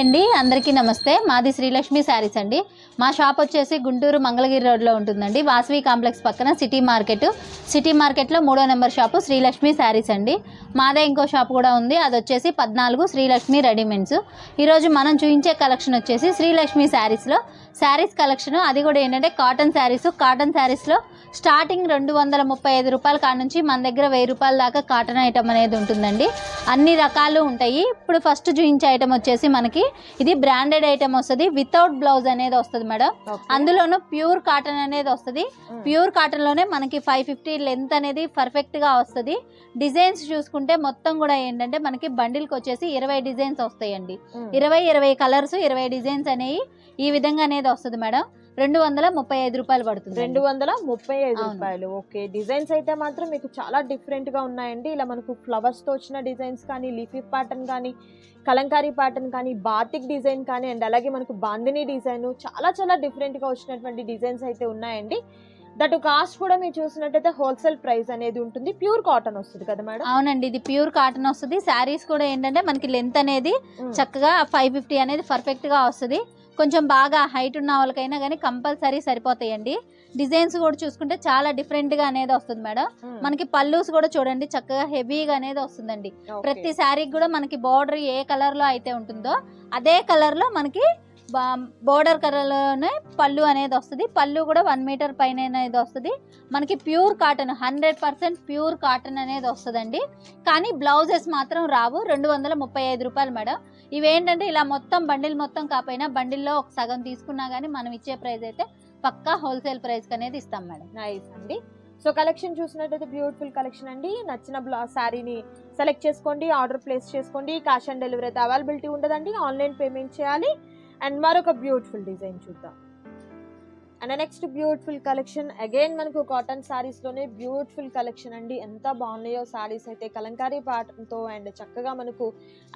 అండి అందరికీ నమస్తే. మాది శ్రీలక్ష్మి శారీస్ అండి. మా షాప్ వచ్చేసి గుంటూరు మంగళగిరి రోడ్లో ఉంటుందండి. వాసవి కాంప్లెక్స్ పక్కన సిటీ మార్కెట్. సిటీ మార్కెట్లో మూడో నెంబర్ షాపు శ్రీలక్ష్మి శారీస్ అండి. మాదే ఇంకో షాప్ కూడా ఉంది. అది వచ్చేసి పద్నాలుగు శ్రీలక్ష్మి రెడీమేడ్స్. ఈరోజు మనం చూపించే కలెక్షన్ వచ్చేసి శ్రీలక్ష్మి శారీస్లో శారీస్ కలెక్షన్. అది కూడా ఏంటంటే కాటన్ శారీస్. కాటన్ శారీస్లో స్టార్టింగ్ రెండు వందల ముప్పై ఐదు రూపాయల కాడ నుంచి మన దగ్గర వెయ్యి రూపాయల దాకా కాటన్ ఐటమ్ అనేది ఉంటుందండి. అన్ని రకాలు ఉంటాయి. ఇప్పుడు ఫస్ట్ చూపించే ఐటమ్ వచ్చేసి మనకి ఇది బ్రాండెడ్ ఐటమ్ వస్తుంది. వితౌట్ బ్లౌజ్ అనేది వస్తుంది మేడం. అందులోనూ ప్యూర్ కాటన్ అనేది వస్తుంది. ప్యూర్ కాటన్లోనే మనకి ఫైవ్ ఫిఫ్టీ లెంత్ అనేది పర్ఫెక్ట్గా వస్తుంది. డిజైన్స్ చూసుకుంటే మొత్తం కూడా ఏంటంటే మనకి బండిల్కి వచ్చేసి ఇరవై డిజైన్స్ వస్తాయండి. ఇరవై ఇరవై కలర్స్ ఇరవై డిజైన్స్ అనేవి ఈ విధంగా అనేది వస్తుంది మేడం. రెండు వందల ముప్పై ఐదు రూపాయలు పడుతుంది రెండు వందల ముప్పై ఐదు. రూపాయలు. ఓకే. డిజైన్స్ అయితే మాత్రం మీకు చాలా డిఫరెంట్గా ఉన్నాయండి. ఇలా మనకు ఫ్లవర్స్తో వచ్చిన డిజైన్స్ కానీ లీఫీ ప్యాటర్న్ కానీ కలంకారీ ప్యాటర్న్ కానీ బాతిక్ డిజైన్ కానీ అండ్ అలాగే మనకు బాందిని డిజైన్ చాలా చాలా డిఫరెంట్గా వచ్చినటువంటి డిజైన్స్ అయితే ఉన్నాయండి. దట్ కాస్ట్ కూడా మీరు చూసినట్టయితే హోల్సేల్ ప్రైస్ అనేది ఉంటుంది. ప్యూర్ కాటన్ వస్తుంది కదా మేడం? అవునండి. ఇది ప్యూర్ కాటన్ వస్తుంది. శారీస్ కూడా ఏంటంటే మనకి లెంత్ అనేది చక్కగా ఫైవ్ ఫిఫ్టీ అనేది పర్ఫెక్ట్గా వస్తుంది. కొంచెం బాగా హైట్ ఉన్న వాళ్ళకైనా కానీ కంపల్సరీ సరిపోతాయండి. డిజైన్స్ కూడా చూసుకుంటే చాలా డిఫరెంట్గా అనేది వస్తుంది మేడం. మనకి పల్లూస్ కూడా చూడండి చక్కగా హెవీగా అనేది వస్తుందండి. ప్రతి శారీకి కూడా మనకి బార్డర్ ఏ కలర్లో అయితే ఉంటుందో అదే కలర్లో మనకి బోర్డర్ కలర్లోనే పళ్ళు అనేది వస్తుంది. పళ్ళు కూడా వన్ మీటర్ పైన అనేది వస్తుంది. మనకి pure cotton hundred percent pure cotton అనేది వస్తుందండి. కానీ బ్లౌజెస్ మాత్రం రావు. రెండు వందల ముప్పై ఐదు రూపాయలు మేడం. ఇవేంటంటే ఇలా మొత్తం బండిల్ మొత్తం కాకపోయినా బండిల్లో ఒక సగం తీసుకున్నా కానీ మనం ఇచ్చే ప్రైస్ అయితే పక్కా హోల్సేల్ ప్రైస్ అనేది ఇస్తాం మేడం. నైస్ అండి. సో కలెక్షన్ చూసినట్టయితే బ్యూటిఫుల్ కలెక్షన్ అండి. నచ్చిన బ్లా శారీని సెలెక్ట్ చేసుకోండి ఆర్డర్ ప్లేస్ చేసుకోండి. క్యాష్ ఆన్ డెలివరీ అయితే అవైలబిలిటీ ఉండదండి. ఆన్లైన్ పేమెంట్ చేయాలి. అండ్ మరొక బ్యూటిఫుల్ డిజైన్ చూద్దాం. And next beautiful collection again మనకు కాటన్ శారీస్లోనే బ్యూటిఫుల్ కలెక్షన్ అండి. ఎంత బాగున్నాయో శారీస్ అయితే కలంకారీ పాటంతో అండ్ చక్కగా మనకు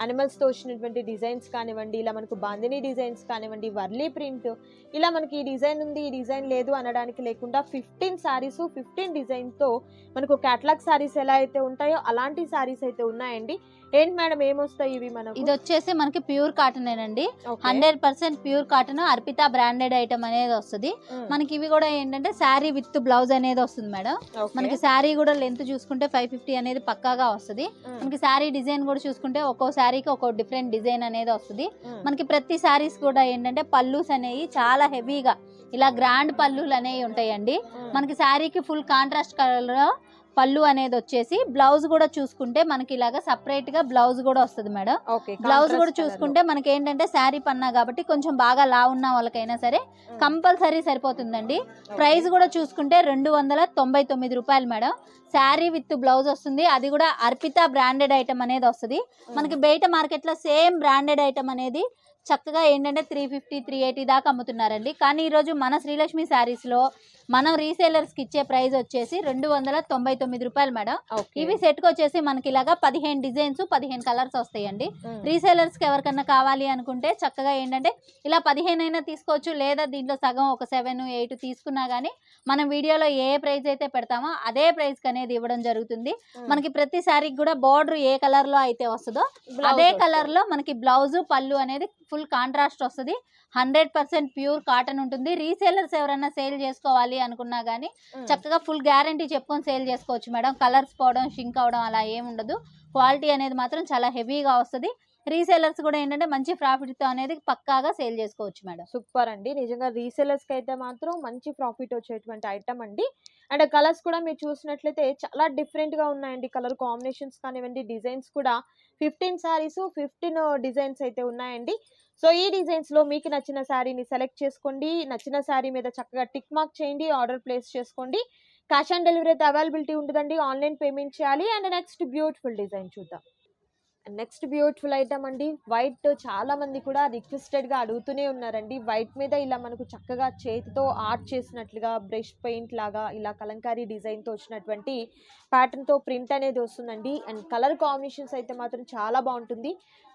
అనిమల్స్తో వచ్చినటువంటి డిజైన్స్ కానివ్వండి ఇలా మనకు బాందిని డిజైన్స్ కానివ్వండి వర్లీ ప్రింట్ ఇలా మనకి ఈ డిజైన్ ఉంది ఈ డిజైన్ లేదు అనడానికి లేకుండా ఫిఫ్టీన్ శారీస్ ఫిఫ్టీన్ డిజైన్తో మనకు క్యాట్లాగ్ సారీస్ ఎలా అయితే ఉంటాయో అలాంటి సారీస్ అయితే ఉన్నాయండి. ఏంటి మేడం ఏమొస్తాయి ఇవి మనకు ఇది వచ్చేసి మనకి ప్యూర్ కాటన్ ఏనండి Okay. Hundred percent pure cotton Arpita branded item అనేది వస్తుంది. మనకి ఇవి కూడా ఏంటంటే శారీ విత్ బ్లౌజ్ అనేది వస్తుంది మేడం. మనకి శారీ కూడా లెంత్ చూసుకుంటే ఫైవ్ ఫిఫ్టీ అనేది పక్కాగా వస్తుంది. మనకి శారీ డిజైన్ కూడా చూసుకుంటే ఒక్కో శారీకి ఒక్కో డిఫరెంట్ డిజైన్ అనేది వస్తుంది. మనకి ప్రతి శారీస్ కూడా ఏంటంటే పల్లూస్ అనేవి చాలా హెవీగా ఇలా గ్రాండ్ పల్లులు అనేవి ఉంటాయండి. మనకి శారీకి ఫుల్ కాంట్రాస్ట్ కలర్ పళ్ళు అనేది వచ్చేసి బ్లౌజ్ కూడా చూసుకుంటే మనకి ఇలాగా సపరేట్గా బ్లౌజ్ కూడా వస్తుంది మేడం. బ్లౌజ్ కూడా చూసుకుంటే మనకి ఏంటంటే శారీ పన్నా కాబట్టి కొంచెం బాగా లా ఉన్న వాళ్ళకైనా సరే. కంపల్సరీ సరిపోతుందండి. ప్రైస్ కూడా చూసుకుంటే రెండు వందల తొంభై తొమ్మిది రూపాయలు మేడం. శారీ విత్ బ్లౌజ్ వస్తుంది. అది కూడా అర్పిత బ్రాండెడ్ ఐటమ్ అనేది వస్తుంది. మనకి బయట మార్కెట్లో సేమ్ బ్రాండెడ్ ఐటమ్ అనేది చక్కగా ఏంటంటే త్రీ ఫిఫ్టీ త్రీ ఎయిటీ దాకా అమ్ముతున్నారండి. కానీ ఈరోజు మన శ్రీలక్ష్మి శారీస్లో మనం రీసేలర్స్కి ఇచ్చే ప్రైస్ వచ్చేసి రెండు వందల తొంభై తొమ్మిది రూపాయలు మేడం. ఇవి సెట్కి వచ్చేసి మనకి ఇలాగా పదిహేను డిజైన్స్ పదిహేను కలర్స్ వస్తాయండి. రీసేలర్స్కి ఎవరికన్నా కావాలి అనుకుంటే చక్కగా ఏంటంటే ఇలా పదిహేను అయినా తీసుకోవచ్చు లేదా దీంట్లో సగం ఒక సెవెన్ ఎయిట్ తీసుకున్నా కానీ మనం వీడియోలో ఏ ప్రైస్ అయితే పెడతామో అదే ప్రైస్కి అనేది ఇవ్వడం జరుగుతుంది. మనకి ప్రతి శారీకి కూడా బార్డర్ ఏ కలర్లో అయితే వస్తుందో అదే. కలర్లో మనకి బ్లౌజ్ పళ్ళు అనేది ఫుల్ కాంట్రాస్ట్ వస్తుంది హండ్రెడ్ పర్సెంట్ ప్యూర్ కాటన్ ఉంటుంది రీసేలర్స్ ఎవరైనా సేల్ చేసుకోవాలి అనుకున్నా కానీ. చక్కగా ఫుల్ గ్యారంటీ చెప్పుకొని సేల్ చేసుకోవచ్చు మేడం. కలర్స్ పోవడం షింక్ అవడం అలా ఏం ఉండదు. క్వాలిటీ అనేది మాత్రం చాలా హెవీగా వస్తుంది. రీసేలర్స్ కూడా ఏంటంటే మంచి ప్రాఫిట్తో అనేది పక్కాగా సేల్ చేసుకోవచ్చు మేడం. సూపర్ అండి. నిజంగా రీసెలర్స్కి అయితే మాత్రం మంచి ప్రాఫిట్ వచ్చేటువంటి ఐటమ్ అండి. అండ్ కలర్స్ కూడా మీరు చూసినట్లయితే చాలా డిఫరెంట్గా ఉన్నాయండి. కలర్ కాంబినేషన్స్ కానివ్వండి డిజైన్స్ కూడా ఫిఫ్టీన్ శారీస్ ఫిఫ్టీన్ డిజైన్స్ అయితే ఉన్నాయండి. సో ఈ డిజైన్స్లో మీకు నచ్చిన శారీని సెలెక్ట్ చేసుకోండి. నచ్చిన శారీ మీద చక్కగా టిక్ మార్క్ చేయండి ఆర్డర్ ప్లేస్ చేసుకోండి. క్యాష్ ఆన్ డెలివరీ అయితే అవైలబిలిటీ ఉంటుందండి. ఆన్లైన్ పేమెంట్ చేయాలి. అండ్ నెక్స్ట్ బ్యూటిఫుల్ డిజైన్ చూద్దాం. నెక్స్ట్ బ్యూటిఫుల్ ఐటమ్ అండి వైట్ చాలా మంది కూడా రిక్వెస్టెడ్గా అడుగుతూనే ఉన్నారండి. వైట్ మీద ఇలా మనకు చక్కగా చేతితో ఆర్ట్ చేసినట్లుగా బ్రష్ పెయింట్ లాగా ఇలా కలంకారీ డిజైన్తో వచ్చినటువంటి ప్యాటర్న్తో ప్రింట్ అనేది వస్తుందండి. అండ్ కలర్ కాంబినేషన్స్ అయితే మాత్రం చాలా బాగుంటుంది.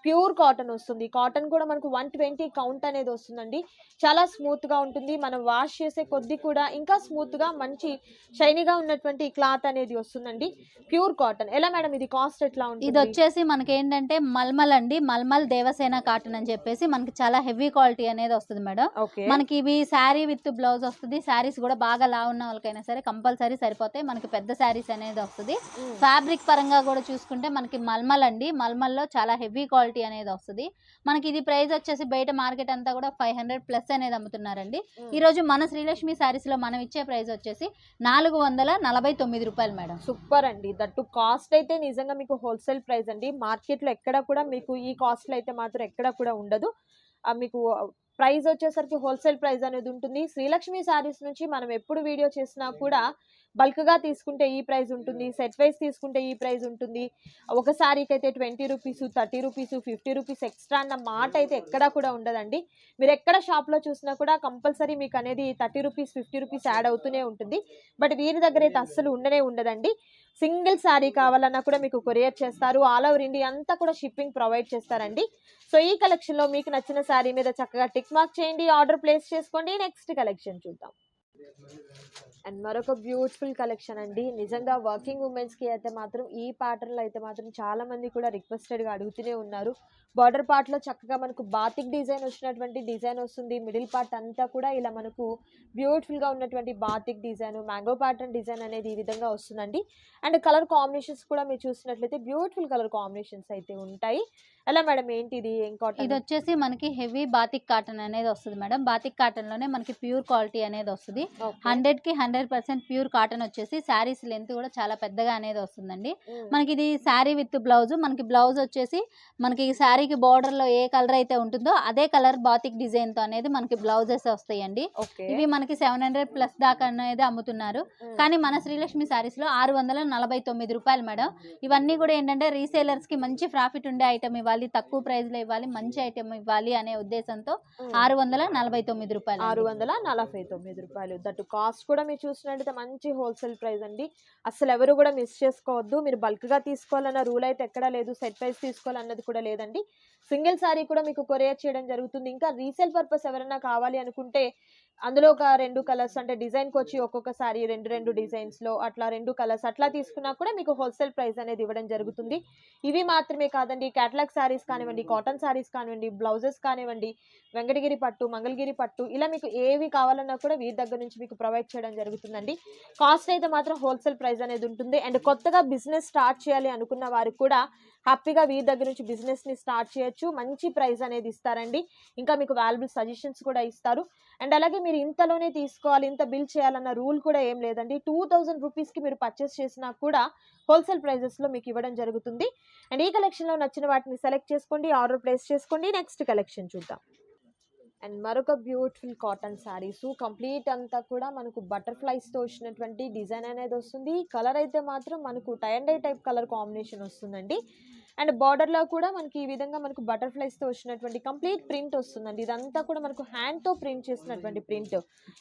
ప్యూర్ కాటన్ వస్తుంది. కాటన్ కూడా మనకు వన్ ట్వంటీ కౌంట్ అనేది వస్తుందండి. చాలా స్మూత్గా ఉంటుంది. మనం వాష్ చేసే కొద్ది కూడా ఇంకా స్మూత్గా మంచి షైనీగా ఉన్నటువంటి క్లాత్ అనేది వస్తుందండి. ప్యూర్ కాటన్ ఎలా మేడం ఇది కాస్ట్ ఎట్లా ఇది ఉంటుంది వచ్చేసి మనకి ఏంటంటే మల్మల్ అండి. మల్మల్ దేవసేన కాటన్ అని చెప్పేసి మనకి చాలా హెవీ క్వాలిటీ అనేది వస్తుంది మేడం. మనకి ఇవి శారీ విత్ బ్లౌజ్ వస్తుంది. శారీస్ కూడా బాగా లా ఉన్న వాళ్ళకైనా సరే కంపల్సరీ సరిపోతాయి. మనకి పెద్ద శారీస్ అనేది వస్తుంది. ఫ్యాబ్రిక్ పరంగా కూడా చూసుకుంటే మనకి మల్మల్ అండి. మల్మల్లో చాలా హెవీ క్వాలిటీ అనేది వస్తుంది. మనకి ఇది ప్రైస్ వచ్చేసి బయట మార్కెట్ అంతా కూడా ఫైవ్ హండ్రెడ్ ప్లస్ అనేది అమ్ముతున్నారండి. ఈ రోజు మన శ్రీలక్ష్మి శారీస్లో మనం ఇచ్చే ప్రైస్ వచ్చేసి నాలుగు వందల నలభై తొమ్మిది రూపాయలు మేడం. సూపర్ అండి. దట్టు కాస్ట్ అయితే నిజంగా మీకు హోల్సేల్ ప్రైస్ అండి. మార్కెట్లో ఎక్కడ కూడా మీకు ఈ కాస్ట్లో అయితే మాత్రం ఎక్కడ కూడా ఉండదు. మీకు ప్రైస్ వచ్చేసరికి హోల్సేల్ ప్రైస్ అనేది ఉంటుంది. శ్రీలక్ష్మి శారీస్ నుంచి మనం ఎప్పుడు వీడియో చేసినా కూడా బల్క్గా తీసుకుంటే ఈ ప్రైస్ ఉంటుంది. సెట్ వైస్ తీసుకుంటే ఈ ప్రైస్ ఉంటుంది. ఒక శారీకి అయితే twenty rupees thirty rupees fifty rupees extra అన్న మాట అయితే ఎక్కడా కూడా ఉండదండి. మీరు ఎక్కడ షాప్లో చూసినా కూడా కంపల్సరీ మీకు అనేది thirty rupees fifty rupees add అవుతూనే ఉంటుంది. బట్ వీరి దగ్గర అయితే అస్సలు ఉండనే ఉండదండి. సింగిల్ శారీ కావాలన్నా కూడా మీకు కొరియర్ చేస్తారు. ఆల్ ఓవర్ ఇండియా అంతా కూడా షిప్పింగ్ ప్రొవైడ్ చేస్తారండి. సో ఈ కలెక్షన్లో మీకు నచ్చిన శారీ మీద చక్కగా టిక్ మార్క్ చేయండి. ఆర్డర్ ప్లేస్ చేసుకోండి. నెక్స్ట్ కలెక్షన్ చూద్దాం. అండ్ మరొక బ్యూటిఫుల్ కలెక్షన్ అండి. నిజంగా వర్కింగ్ ఉమెన్స్కి అయితే మాత్రం ఈ ప్యాటర్న్లో అయితే మాత్రం చాలామంది కూడా రిక్వెస్టెడ్గా అడుగుతూనే ఉన్నారు. బార్డర్ పార్ట్లో చక్కగా మనకు బాతిక్ డిజైన్ వచ్చినటువంటి డిజైన్ వస్తుంది. మిడిల్ పార్ట్ అంతా కూడా ఇలా మనకు బ్యూటిఫుల్గా ఉన్నటువంటి batik design mango pattern design అనేది ఈ విధంగా వస్తుందండి. అండ్ కలర్ కాంబినేషన్స్ కూడా మీరు చూసినట్లయితే బ్యూటిఫుల్ కలర్ కాంబినేషన్స్ అయితే ఉంటాయి. ఎలా మేడం ఏంటి ఇది ఏం ఇది కాటన్ వచ్చేసి మనకి హెవీ బాతిక్ కాటన్ అనేది వస్తుంది మేడం. బాతిక్ కాటన్లోనే మనకి ప్యూర్ క్వాలిటీ అనేది వస్తుంది. హండ్రెడ్కి హండ్రెడ్ పర్సెంట్ ప్యూర్ కాటన్ వచ్చేసి శారీస్ లెంత్ కూడా చాలా పెద్దగా అనేది వస్తుందండి. మనకి ఇది శారీ విత్ బ్లౌజ్ మనకి బ్లౌజ్ వచ్చేసి మనకి శారీకి border లో ఏ కలర్ అయితే ఉంటుందో అదే కలర్ బాతిక్ డిజైన్తో అనేది మనకి బ్లౌజెస్ వస్తాయండి. ఇవి మనకి సెవెన్ హండ్రెడ్ ప్లస్ దాకా అనేది అమ్ముతున్నారు. కానీ మన శ్రీలక్ష్మి శారీస్లో ఆరు వందల నలభై తొమ్మిది రూపాయలు మేడం. ఇవన్నీ కూడా ఏంటంటే రీసేలర్స్కి మంచి ప్రాఫిట్ ఉండే ఐటమ్ ఇవ్వాలి తక్కువ ప్రైస్లో ఇవ్వాలి మంచి ఐటమ్ ఇవ్వాలి అనే ఉద్దేశంతో ఆరు వందల నలభై తొమ్మిది రూపాయలు ఆరు. వందల నలభై తొమ్మిది రూపాయలు. దట్టు కాస్ట్ కూడా మీరు చూసినట్టయితే మంచి హోల్సేల్ ప్రైస్ అండి. అసలు ఎవరు కూడా మిస్ చేసుకోవద్దు. మీరు బల్క్గా తీసుకోవాలన్న రూల్ అయితే ఎక్కడా లేదు. సెట్ ప్రైస్ తీసుకోవాలన్నది కూడా లేదండి. సింగిల్ సారీ కూడా మీకు కొరియర్ చేయడం జరుగుతుంది. ఇంకా రీసేల్ పర్పస్ ఎవరైనా కావాలి అనుకుంటే అందులో ఒక రెండు కలర్స్ అంటే డిజైన్కి వచ్చి ఒక్కొక్కసారి రెండు రెండు డిజైన్స్లో అట్లా రెండు కలర్స్ అట్లా తీసుకున్నా కూడా మీకు హోల్సేల్ ప్రైస్ అనేది ఇవ్వడం జరుగుతుంది. ఇవి మాత్రమే కాదండి క్యాటలాగ్ శారీస్ కానివ్వండి కాటన్ శారీస్ కానివ్వండి బ్లౌజెస్ కానివ్వండి వెంకటగిరి పట్టు మంగళగిరి పట్టు ఇలా మీకు ఏవి కావాలన్నా కూడా వీరి దగ్గర నుంచి మీకు ప్రొవైడ్ చేయడం జరుగుతుందండి. కాస్ట్ అయితే మాత్రం హోల్సేల్ ప్రైస్ అనేది ఉంటుంది. అండ్ కొత్తగా బిజినెస్ స్టార్ట్ చేయాలి అనుకున్న వారికి కూడా హ్యాపీగా వీరి దగ్గర నుంచి బిజినెస్ని స్టార్ట్ చేయొచ్చు. మంచి ప్రైస్ అనేది ఇస్తారండి. ఇంకా మీకు వాల్యుబుల్ సజెషన్స్ కూడా ఇస్తారు. అండ్ అలాగే మీరు ఇంతలోనే తీసుకోవాలి ఇంత బిల్ చేయాలన్న రూల్ కూడా ఏం లేదండి. టూ థౌజండ్ రూపీస్కి మీరు పర్చేస్ చేసినా కూడా హోల్సేల్ ప్రైజెస్లో మీకు ఇవ్వడం జరుగుతుంది. అండ్ ఈ కలెక్షన్లో నచ్చిన వాటిని సెలెక్ట్ చేసుకోండి ఆర్డర్ ప్లేస్ చేసుకోండి. నెక్స్ట్ కలెక్షన్ చూద్దాం. అండ్ మరొక బ్యూటిఫుల్ కాటన్ శారీస్ కంప్లీట్ అంతా కూడా మనకు బటర్ఫ్లైస్తో వచ్చినటువంటి డిజైన్ అనేది వస్తుంది. కలర్ అయితే మాత్రం మనకు tie and dye type colour combination వస్తుందండి. అండ్ బార్డర్లో కూడా మనకి ఈ విధంగా మనకు బటర్ఫ్లైస్తో వచ్చినటువంటి కంప్లీట్ ప్రింట్ వస్తుందండి. ఇదంతా కూడా మనకు హ్యాండ్తో ప్రింట్ చేసినటువంటి ప్రింట్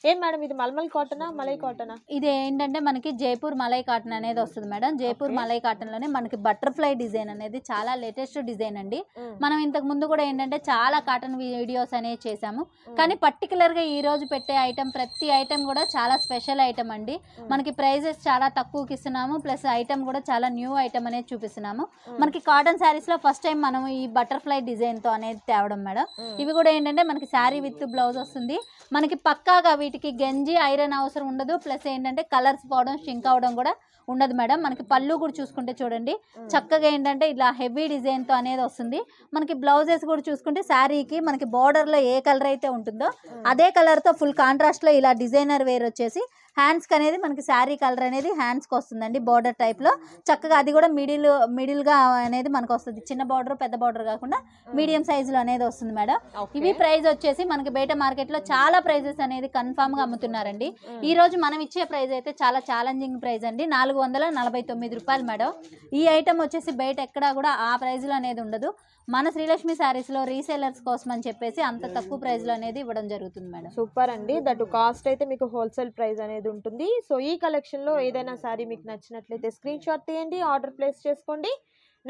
ఏం మేడం ఇది మల్మల్ కాటనా మలై కాటనా ఇది ఏంటంటే మనకి జైపూర్ మలై కాటన్ అనేది వస్తుంది మేడం. జైపూర్. మలై కాటన్లోనే మనకి బటర్ఫ్లై డిజైన్ అనేది చాలా లేటెస్ట్ డిజైన్ అండి. మనం ఇంతకు ముందు కూడా ఏంటంటే చాలా కాటన్ వీడియోస్ అనేవి చేసాము కానీ పర్టికులర్గా ఈ రోజు పెట్టే ఐటమ్ ప్రతి ఐటమ్ కూడా చాలా స్పెషల్ ఐటమ్ అండి. మనకి ప్రైజెస్ చాలా తక్కువకి ఇస్తున్నాము. ప్లస్ ఐటమ్ కూడా చాలా న్యూ ఐటమ్ అనేది చూపిస్తున్నాము. మనకి కాటన్ శారీస్లో ఫస్ట్ టైం మనం ఈ బటర్ఫ్లై డిజైన్తో అనేది తేవడం మేడం. ఇవి కూడా ఏంటంటే మనకి శారీ విత్ బ్లౌజ్ వస్తుంది. మనకి పక్కాగా వీటికి గంజి ఐరన్ అవసరం ఉండదు. ప్లస్ ఏంటంటే కలర్స్ పోవడం షింక్ అవడం కూడా ఉండదు మేడం. మనకి పళ్ళు కూడా చూసుకుంటే చూడండి. చక్కగా ఏంటంటే ఇలా హెవీ డిజైన్తో అనేది వస్తుంది. మనకి బ్లౌజెస్ కూడా చూసుకుంటే శారీకి మనకి బార్డర్లో ఏ కలర్ అయితే ఉంటుందో అదే కలర్తో ఫుల్ కాంట్రాస్ట్లో ఇలా డిజైనర్ వేర్ వచ్చేసి హ్యాండ్స్కి అనేది మనకి శారీ కలర్ అనేది హ్యాండ్స్కి వస్తుందండి బార్డర్ టైప్లో. చక్కగా అది కూడా మిడిల్ మిడిల్గా అనేది మనకు వస్తుంది. చిన్న బార్డర్ పెద్ద బార్డర్ కాకుండా మీడియం సైజులో అనేది వస్తుంది మేడం. ఇవి ప్రైస్ వచ్చేసి మనకి బయట మార్కెట్లో చాలా ప్రైజెస్ అనేది కన్ఫామ్గా అమ్ముతున్నారండి. ఈ రోజు మనం ఇచ్చే ప్రైస్ అయితే చాలా ఛాలెంజింగ్ ప్రైస్ అండి. నాలుగు వందల నలభై తొమ్మిది రూపాయలు మేడం. ఈ ఐటమ్ వచ్చేసి బయట ఎక్కడా కూడా ఆ ప్రైస్లో అనేది ఉండదు. మన శ్రీలక్ష్మి శారీస్లో రీసేలర్స్ కోసం అని చెప్పేసి అంత తక్కువ ప్రైస్లో అనేది ఇవ్వడం జరుగుతుంది మేడం. సూపర్ అండి. దట్ కాస్ట్ అయితే మీకు హోల్సేల్ ప్రైస్ అనేది ఉంటుంది. సో ఈ కలెక్షన్లో ఏదైనా సారీ మీకు నచ్చినట్లయితే స్క్రీన్ షాట్ తీయండి ఆర్డర్ ప్లేస్ చేసుకోండి.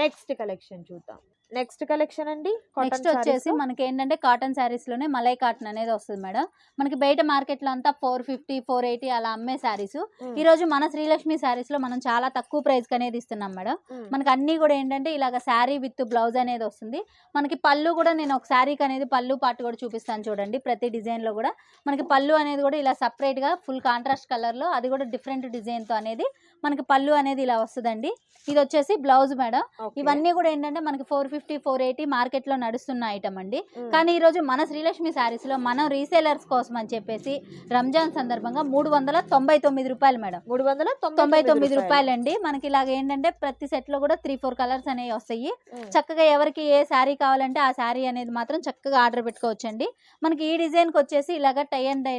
నెక్స్ట్ కలెక్షన్ చూద్దాం. నెక్స్ట్ కలెక్షన్ అండి నెక్స్ట్ వచ్చేసి మనకి ఏంటంటే కాటన్ శారీస్లోనే మలై కాటన్ అనేది వస్తుంది మేడం. మనకి బయట మార్కెట్లో అంతా ఫోర్ ఫిఫ్టీ ఫోర్ ఎయిటీ అలా అమ్మే శారీస్ ఈ రోజు మన శ్రీలక్ష్మి శారీస్లో మనం చాలా తక్కువ ప్రైస్ అనేది ఇస్తున్నాం మేడం. మనకి అన్ని కూడా ఏంటంటే ఇలాగ శారీ విత్ బ్లౌజ్ అనేది వస్తుంది. మనకి పళ్ళు కూడా నేను ఒక శారీకి అనేది పళ్ళు పాటు కూడా చూపిస్తాను చూడండి ప్రతి డిజైన్లో కూడా. మనకి పళ్ళు అనేది కూడా ఇలా సపరేట్గా ఫుల్ కాంట్రాస్ట్ కలర్లో అది కూడా డిఫరెంట్ డిజైన్తో అనేది మనకి పళ్ళు అనేది ఇలా వస్తుందండి. ఇది వచ్చేసి బ్లౌజ్ మేడం. ఇవన్నీ కూడా ఏంటంటే మనకి ఫోర్ ఫిఫ్టీ ఫోర్ ఎయిటీ మార్కెట్లో నడుస్తున్న ఐటమ్ అండి. కానీ ఈ రోజు మన శ్రీలక్ష్మి శారీస్లో మనం రీసేలర్స్ కోసం అని చెప్పేసి రంజాన్ సందర్భంగా మూడు వందల తొంభై తొమ్మిది రూపాయలు మేడం. మూడు వందల తొంభై తొమ్మిది రూపాయలు. అండి మనకి ఇలాగ ఏంటంటే ప్రతి సెట్లో కూడా త్రీ ఫోర్ కలర్స్ అనేవి వస్తాయి. చక్కగా ఎవరికి ఏ శారీ కావాలంటే ఆ శారీ అనేది మాత్రం చక్కగా ఆర్డర్ పెట్టుకోవచ్చండి. మనకి ఈ డిజైన్కి వచ్చేసి ఇలాగ టై అండ్ డై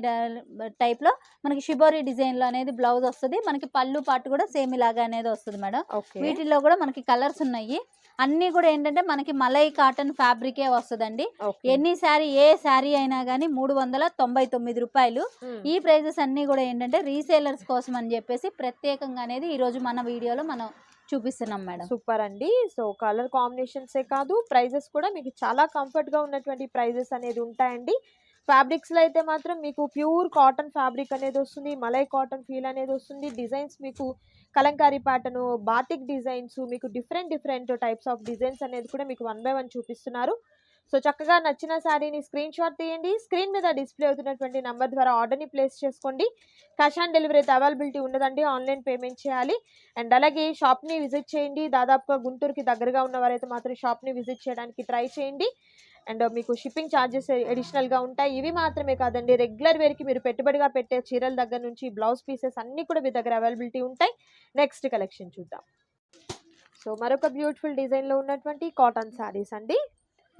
టైప్లో మనకి షిబోరి డిజైన్లో అనేది బ్లౌజ్ వస్తుంది. మనకి పళ్ళు పాటు కూడా సేమ్ ఇలాగ అనేది వస్తుంది మేడం. ఓకే. వీటిల్లో కూడా మనకి కలర్స్ ఉన్నాయి. అన్నీ కూడా ఏంటంటే మనకి మలై కాటన్ ఫ్యాబ్రికే వస్తుందండి. ఎన్ని శారీ ఏ శారీ అయినా కానీ మూడు వందల తొంభై తొమ్మిది రూపాయలు. ఈ ప్రైజెస్ అన్నీ కూడా ఏంటంటే రీసేలర్స్ కోసం అని చెప్పేసి ప్రత్యేకంగా అనేది ఈరోజు మన వీడియోలో మనం చూపిస్తున్నాం మేడం. సూపర్ అండి. సో కలర్ కాంబినేషన్సే కాదు ప్రైజెస్ కూడా మీకు చాలా కంఫర్ట్గా ఉన్నటువంటి ప్రైజెస్ అనేది ఉంటాయండి. ఫ్యాబ్రిక్స్లో అయితే మాత్రం మీకు ప్యూర్ కాటన్ ఫ్యాబ్రిక్ అనేది వస్తుంది మలై కాటన్ ఫీల్ అనేది వస్తుంది. డిజైన్స్ మీకు కలంకారీ ప్యాటర్న్ బాటిక్ డిజైన్స్ మీకు different different types of designs అనేది కూడా మీకు వన్ బై వన్ చూపిస్తున్నారు. సో చక్కగా నచ్చిన శారీని స్క్రీన్ షాట్ తీయండి. స్క్రీన్ మీద డిస్ప్లే అవుతున్నటువంటి నెంబర్ ద్వారా ఆర్డర్ని ప్లేస్ చేసుకోండి. క్యాష్ ఆన్ డెలివరీ అయితే అవైలబిలిటీ ఉండదండి. ఆన్లైన్ పేమెంట్ చేయాలి. అండ్ అలాగే షాప్ని విజిట్ చేయండి. దాదాపుగా గుంటూరుకి దగ్గరగా ఉన్నవారైతే మాత్రం షాప్ని విజిట్ చేయడానికి ట్రై చేయండి. అండ్ మీకు షిప్పింగ్ ఛార్జెస్ అడిషనల్గా ఉంటాయి. ఇవి మాత్రమే కాదండి రెగ్యులర్ వేర్కి మీరు పెట్టుబడిగా పెట్టే చీరల దగ్గర నుంచి బ్లౌజ్ పీసెస్ అన్నీ కూడా మీ దగ్గర అవైలబిలిటీ ఉంటాయి. నెక్స్ట్ కలెక్షన్ చూద్దాం. సో మరొక బ్యూటిఫుల్ డిజైన్లో ఉన్నటువంటి కాటన్ శారీస్ అండి.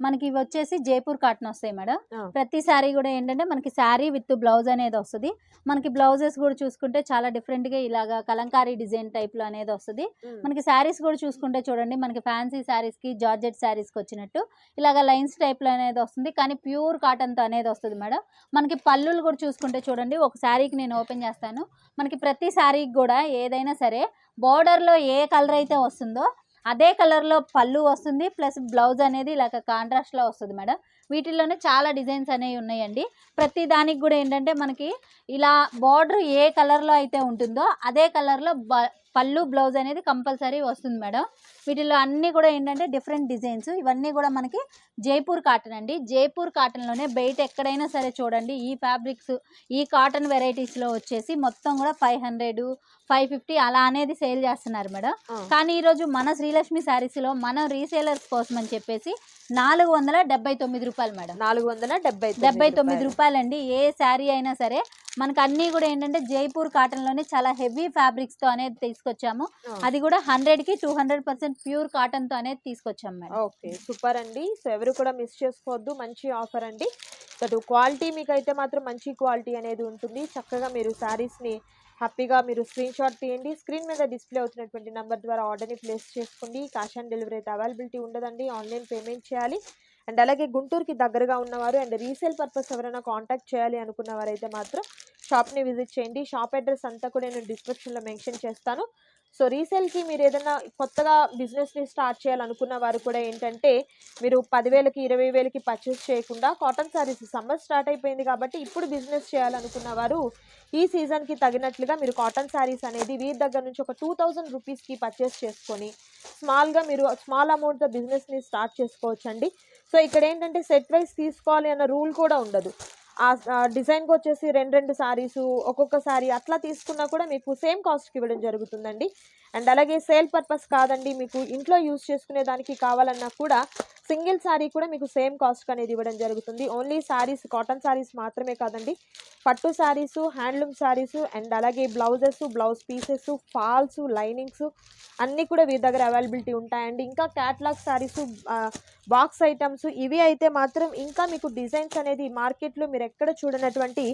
మనకి ఇవి వచ్చేసి జైపూర్ కాటన్ వస్తాయి మేడం. ప్రతి శారీ కూడా ఏంటంటే మనకి శారీ విత్ బ్లౌజ్ అనేది వస్తుంది. మనకి బ్లౌజెస్ కూడా చూసుకుంటే చాలా different గా ఇలాగా కలంకారీ డిజైన్ టైప్లో అనేది వస్తుంది. మనకి శారీస్ కూడా చూసుకుంటే చూడండి మనకి ఫ్యాన్సీ కి జార్జెట్కి వచ్చినట్టు ఇలాగ లైన్స్ టైప్లో అనేది వస్తుంది. కానీ ప్యూర్ కాటన్తో అనేది వస్తుంది మేడం. మనకి పళ్ళులు కూడా చూసుకుంటే చూడండి ఒక శారీకి నేను ఓపెన్ చేస్తాను. మనకి ప్రతి శారీకి కూడా ఏదైనా సరే బార్డర్లో ఏ కలర్ అయితే వస్తుందో అదే కలర్లో పళ్ళు వస్తుంది ప్లస్ బ్లౌజ్ అనేది ఇలాగ కాంట్రాస్ట్లో వస్తుంది మేడం. వీటిల్లోనే చాలా డిజైన్స్ అనేవి ఉన్నాయండి. ప్రతి దానికి కూడా ఏంటంటే మనకి ఇలా బార్డర్ ఏ కలర్లో అయితే ఉంటుందో అదే కలర్లో బ- పళ్ళు బ్లౌజ్ అనేది కంపల్సరీ వస్తుంది మేడం. వీటిలో అన్నీ కూడా ఏంటంటే డిఫరెంట్ డిజైన్స్. ఇవన్నీ కూడా మనకి జైపూర్ కాటన్ అండి. జైపూర్ కాటన్లోనే బయట ఎక్కడైనా సరే చూడండి ఈ ఫ్యాబ్రిక్స్ ఈ కాటన్ వెరైటీస్లో వచ్చేసి మొత్తం కూడా ఫైవ్ హండ్రెడ్ ఫైవ్ ఫిఫ్టీ అలా అనేది సేల్ చేస్తున్నారు మేడం. కానీ ఈరోజు మన శ్రీలక్ష్మి శారీస్లో మన రీసేలర్స్ కోసం అని చెప్పేసి నాలుగు వందల డెబ్బై తొమ్మిది రూపాయలు మేడం. నాలుగు వందల డెబ్బై డెబ్బై తొమ్మిది రూపాయలండి. ఏ శారీ అయినా సరే మనకు అన్నీ కూడా ఏంటంటే జైపూర్ కాటన్లోనే చాలా హెవీ ఫ్యాబ్రిక్స్తో అనేది తీసుకొచ్చాము. అది కూడా హండ్రెడ్కి టూ హండ్రెడ్ పర్సెంట్ ప్యూర్ కాటన్తో అనేది తీసుకొచ్చాం మేడం. ఓకే సూపర్ అండి. సో ఎవరు కూడా మిస్ చేసుకోవద్దు. మంచి ఆఫర్ అండి. అటు క్వాలిటీ మీకు అయితే మాత్రం మంచి క్వాలిటీ అనేది ఉంటుంది. చక్కగా మీరు శారీస్ని హ్యాపీగా మీరు స్క్రీన్ షాట్ తీయండి. స్క్రీన్ మీద డిస్ప్లే అవుతున్నటువంటి నెంబర్ ద్వారా ఆర్డర్ని ప్లేస్ చేసుకోండి. క్యాష్ ఆన్ డెలివరీ అయితే అవైలబిలిటీ ఉండదండి. ఆన్లైన్ పేమెంట్ చేయాలి. అండ్ అలాగే గుంటూరుకి దగ్గరగా ఉన్నవారు అండ్ రీసేల్ పర్పస్ ఎవరైనా కాంటాక్ట్ చేయాలి అనుకున్న వారైతే మాత్రం షాప్ని విజిట్ చేయండి. షాప్ అడ్రస్ అంతా కూడా నేను డిస్క్రిప్షన్లో మెన్షన్ చేస్తాను. సో రీసేల్కి మీరు ఏదైనా కొత్తగా బిజినెస్ని స్టార్ట్ చేయాలనుకున్న వారు కూడా ఏంటంటే మీరు పదివేలకి ఇరవై వేలకి పర్చేస్ చేయకుండా కాటన్ శారీస్ సమ్మర్ స్టార్ట్ అయిపోయింది కాబట్టి ఇప్పుడు బిజినెస్ చేయాలనుకున్న వారు ఈ సీజన్కి తగినట్లుగా మీరు కాటన్ శారీస్ అనేది వీరి దగ్గర నుంచి ఒక టూ థౌజండ్ రూపీస్కి పర్చేస్ చేసుకొని స్మాల్గా మీరు స్మాల్ అమౌంట్తో బిజినెస్ని స్టార్ట్ చేసుకోవచ్చండి. సో ఇక్కడ ఏంటంటే సెట్ వైస్ తీసుకోవాలి అన్న రూల్ కూడా ఉండదు. ఆ డిజైన్కి వచ్చేసి రెండు రెండు శారీస్ ఒక్కొక్క శారీ అట్లా తీసుకున్నా కూడా మీకు సేమ్ కాస్ట్కి ఇవ్వడం జరుగుతుందండి. అండ్ అలాగే సేల్ పర్పస్ కాదండి మీకు ఇంట్లో యూస్ చేసుకునే దానికి కావాలన్నా కూడా సింగిల్ శారీ కూడా మీకు సేమ్ కాస్ట్ అనేది ఇవ్వడం జరుగుతుంది. ఓన్లీ శారీస్ కాటన్ శారీస్ మాత్రమే కాదండి పట్టు శారీస్ హ్యాండ్లూమ్ శారీస్ అండ్ అలాగే blouses blouse pieces falls linings అన్నీ కూడా వీరి దగ్గర అవైలబిలిటీ ఉంటాయండి. ఇంకా క్యాట్లాగ్ శారీస్ బాక్స్ ఐటమ్స్ ఇవి అయితే మాత్రం ఇంకా మీకు డిజైన్స్ అనేది మార్కెట్లో మీరు ఎక్కడ చూడనటువంటి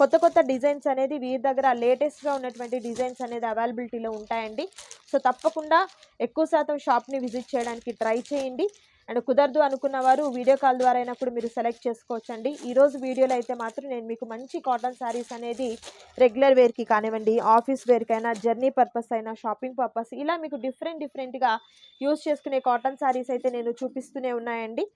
కొత్త కొత్త డిజైన్స్ అనేది వీరి దగ్గర లేటెస్ట్గా ఉన్నటువంటి డిజైన్స్ అనేది అవైలబిలిటీలో ఉంటాయండి. సో తప్పకుండా ఎక్కువ శాతం షాప్ని విజిట్ చేయడానికి ట్రై చేయండి. అండ్ కుదరదు అనుకున్న వారు వీడియో కాల్ ద్వారా అయినప్పుడు మీరు సెలెక్ట్ చేసుకోవచ్చండి. ఈరోజు వీడియోలో అయితే మాత్రం నేను మీకు మంచి కాటన్ శారీస్ అనేది రెగ్యులర్ వేర్కి కానివ్వండి ఆఫీస్ వేర్కైనా జర్నీ పర్పస్ అయినా షాపింగ్ పర్పస్ ఇలా మీకు డిఫరెంట్ డిఫరెంట్గా యూస్ చేసుకునే కాటన్ శారీస్ అయితే నేను చూపిస్తూనే ఉన్నాయండి.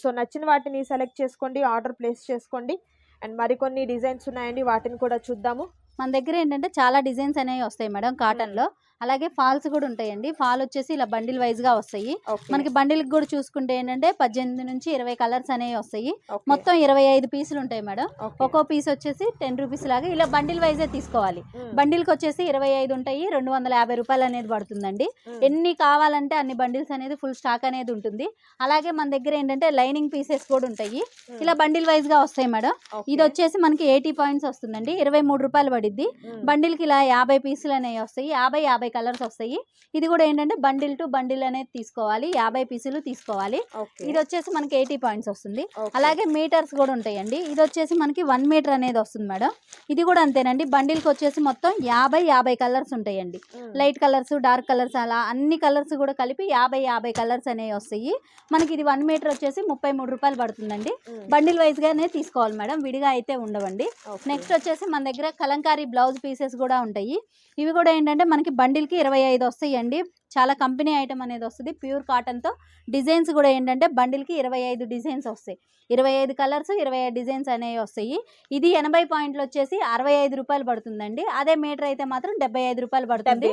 సో నచ్చిన వాటిని సెలెక్ట్ చేసుకోండి ఆర్డర్ ప్లేస్ చేసుకోండి. అండ్ మరికొన్ని డిజైన్స్ ఉన్నాయండి వాటిని కూడా చూద్దాము. మన దగ్గర ఏంటంటే చాలా డిజైన్స్ అనేవి వస్తాయి మేడం కాటన్లో. అలాగే ఫాల్స్ కూడా ఉంటాయండి. ఫాల్ వచ్చేసి ఇలా బండిల్ వైజ్గా వస్తాయి. మనకి బండిల్కి కూడా చూసుకుంటే ఏంటంటే పద్దెనిమిది నుంచి ఇరవై కలర్స్ అనేవి వస్తాయి. మొత్తం ఇరవై ఐదు పీసులు ఉంటాయి మేడం. ఒక్కో పీస్ వచ్చేసి టెన్ రూపీస్ లాగా ఇలా బండిల్ వైజే తీసుకోవాలి. బండిల్కి వచ్చేసి ఇరవై ఐదు ఉంటాయి. రెండు వందల యాభై రూపాయలు అనేది పడుతుందండి. ఎన్ని కావాలంటే అన్ని బండిల్స్ అనేది ఫుల్ స్టాక్ అనేది ఉంటుంది. అలాగే మన దగ్గర ఏంటంటే లైనింగ్ పీసెస్ కూడా ఉంటాయి. ఇలా బండిల్ వైజ్గా వస్తాయి మేడం. ఇది వచ్చేసి మనకి ఎయిటీ పాయింట్స్ వస్తుందండి. ఇరవై మూడు రూపాయలు పడిద్ది. బండిల్కి ఇలా యాభై పీసులు అనేవి వస్తాయి. యాభై యాభై కలర్స్ వస్తాయి. ఇది కూడా ఏంటంటే బండిల్ టు బండిల్ అనేది తీసుకోవాలి. యాభై పీసులు తీసుకోవాలి. ఇది వచ్చేసి మనకి ఎయిటీ పాయింట్స్ వస్తుంది. అలాగే మీటర్స్ కూడా ఉంటాయండి. ఇది వచ్చేసి మనకి వన్ మీటర్ అనేది వస్తుంది మేడం. ఇది కూడా అంతేనండి. బండిల్కి వచ్చేసి మొత్తం యాభై యాభై కలర్స్ ఉంటాయండి. లైట్ కలర్స్ డార్క్ కలర్స్ అలా అన్ని కలర్స్ కూడా కలిపి యాభై యాభై కలర్స్ అనేవి వస్తాయి. మనకి ఇది వన్ మీటర్ వచ్చేసి ముప్పై మూడు రూపాయలు పడుతుందండి. బండిల్ వైజ్గానే తీసుకోవాలి మేడం. విడిగా అయితే ఉండవండి. నెక్స్ట్ వచ్చేసి మన దగ్గర కలంకారీ బ్లౌజ్ పీసెస్ కూడా ఉంటాయి. ఇవి కూడా ఏంటంటే మనకి బండిల్కి ఇరవై ఐదు వస్తాయండి. చాలా కంపెనీ ఐటమ్ అనేది వస్తుంది. ప్యూర్ కాటన్తో డిజైన్స్ కూడా ఏంటంటే బండిల్కి ఇరవై ఐదు డిజైన్స్ వస్తాయి. ఇరవై ఐదు కలర్స్ ఇరవై ఐదు డిజైన్స్ అనేవి వస్తాయి. ఇది ఎనభై పాయింట్లు వచ్చేసి అరవై ఐదు రూపాయలు పడుతుందండి. అదే మీటర్ అయితే మాత్రం డెబ్బై ఐదు రూపాయలు పడుతుంది.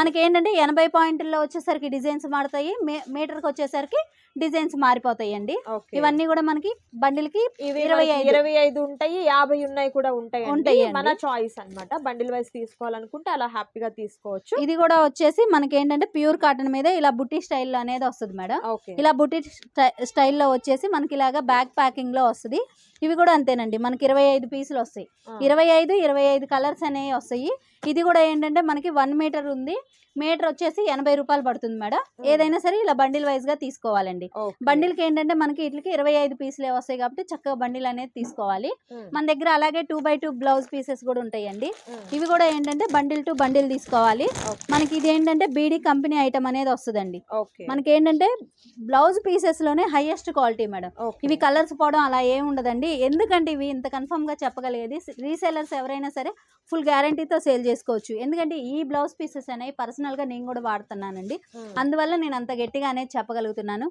మనకి ఏంటంటే ఎనభై పాయింట్లలో వచ్చేసరికి డిజైన్స్ మారుతాయి. మీటర్కి వచ్చేసరికి డిజైన్స్ మారిపోతాయండి. ఇవన్నీ కూడా మనకి బండిల్కి ఇరవై ఇరవై ఐదు. ఉంటాయి. యాభై ఉన్నాయి కూడా ఉంటాయి ఉంటాయండి. మన చాయిస్ అన్నమాట. బండిల్ వైస్ తీసుకోవాలనుకుంటే అలా హ్యాపీగా తీసుకోవచ్చు. ఇది కూడా వచ్చేసి మనకి ఏంటంటే ప్యూర్ కాటన్ మీద ఇలా బుట్టి స్టైల్లో అనేది వస్తుంది మేడం. ఇలా బుట్టి స్టై- స్టైల్లో వచ్చేసి మనకి ఇలాగా బ్యాక్ ప్యాకింగ్లో వస్తుంది. ఇవి కూడా అంతేనండి. మనకి ఇరవై ఐదు పీసులు వస్తాయి. ఇరవై ఐదు ఇరవై ఐదు కలర్స్ అనేవి వస్తాయి. ఇది కూడా ఏంటంటే మనకి వన్ మీటర్ ఉంది. మీటర్ వచ్చేసి ఎనభై రూపాయలు పడుతుంది మేడం. ఏదైనా సరే ఇలా బండిల్ వైజ్గా తీసుకోవాలండి. బండిల్కి ఏంటంటే మనకి వీటికి ఇరవై ఐదు పీసులే వస్తాయి కాబట్టి చక్కగా బండిల్ అనేది తీసుకోవాలి. మన దగ్గర అలాగే two by two blouse pieces కూడా ఉంటాయండి. ఇవి కూడా ఏంటంటే బండిల్ టు బండిల్ తీసుకోవాలి. మనకి ఇది ఏంటంటే బీడీ కంపెనీ ఐటమ్ అనేది వస్తుందండి. మనకి ఏంటంటే బ్లౌజ్ పీసెస్లోనే హైయెస్ట్ క్వాలిటీ మేడం. ఇవి కలర్స్ పోవడం అలా ఏం ఉండదండి. ఎందుకంటే ఇవి ఇంత కన్ఫర్మ్గా చెప్పగలిగేది రీసేలర్స్ ఎవరైనా సరే ఫుల్ గ్యారంటీతో సేల్ చేసుకోవచ్చు. ఎందుకంటే ఈ బ్లౌజ్ పీసెస్ అనేవి పర్సనల్గా నేను కూడా వాడుతున్నానండి. అందువల్ల నేను అంత గట్టిగా అనేది చెప్పగలుగుతున్నాను.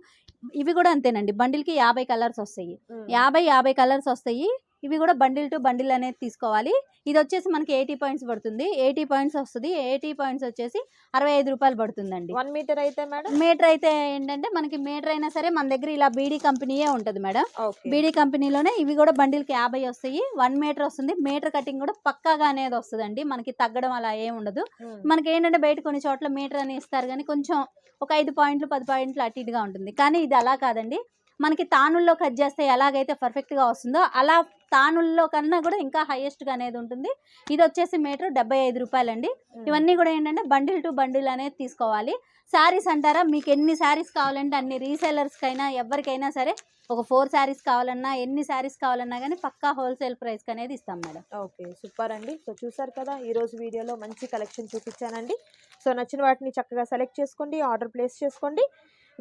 ఇవి కూడా అంతేనండి. బండిల్కి యాభై కలర్స్ వస్తాయి. యాభై యాభై కలర్స్ వస్తాయి. ఇవి కూడా బండిల్ టు బండిల్ అనేది తీసుకోవాలి. ఇది వచ్చేసి మనకి ఎయిటీ పాయింట్స్ పడుతుంది. ఎయిటీ పాయింట్స్ వస్తుంది. ఎయిటీ పాయింట్స్ వచ్చేసి అరవై ఐదు రూపాయలు పడుతుందండి. వన్ మీటర్ అయితే మేడం? మీటర్ అయితే ఏంటంటే మనకి మీటర్ అయినా సరే మన దగ్గర ఇలా బీడీ కంపెనీయే ఉంటుంది మేడం. బీడీ కంపెనీలోనే ఇవి కూడా బండిల్కి యాభై వస్తాయి. వన్ మీటర్ వస్తుంది. మీటర్ కటింగ్ కూడా పక్కాగా అనేది వస్తుందండి. మనకి తగ్గడం అలా ఏం ఉండదు. మనకి ఏంటంటే బయట కొన్ని చోట్ల మీటర్ అని ఇస్తారు కానీ కొంచెం ఒక ఐదు పాయింట్లు పది పాయింట్లు అటు ఇటుగా ఉంటుంది. కానీ ఇది అలా కాదండి. మనకి తానుల్లో కట్ చేస్తే ఎలాగైతే పర్ఫెక్ట్గా వస్తుందో అలా తానుల్లో కన్నా కూడా ఇంకా హైయెస్ట్గా అనేది ఉంటుంది. ఇది వచ్చేసి మీటర్ డెబ్బై ఐదు రూపాయలండి. ఇవన్నీ కూడా ఏంటంటే బండిల్ టు బండిల్ అనేది తీసుకోవాలి. శారీస్ అంటారా? మీకు ఎన్ని శారీస్ కావాలంటే అన్ని రీసేలర్స్కైనా ఎవరికైనా సరే ఒక ఫోర్ శారీస్ కావాలన్నా ఎన్ని శారీస్ కావాలన్నా కానీ పక్కా హోల్సేల్ ప్రైస్కి అనేది ఇస్తాం మేడం. ఓకే సూపర్ అండి. సో చూసారు కదా ఈ రోజు వీడియోలో మంచి కలెక్షన్ చూపించానండి. సో నచ్చిన వాటిని చక్కగా సెలెక్ట్ చేసుకోండి ఆర్డర్ ప్లేస్ చేసుకోండి.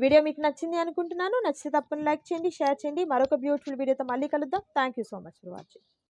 వీడియో మీకు నచ్చింది అనుకుంటున్నాను. నచ్చితే తప్పని లైక్ చేయండి షేర్ చేయండి. మరొక బ్యూటిఫుల్ వీడియోతో మళ్ళీ కలుద్దాం. Thank you so much for watching.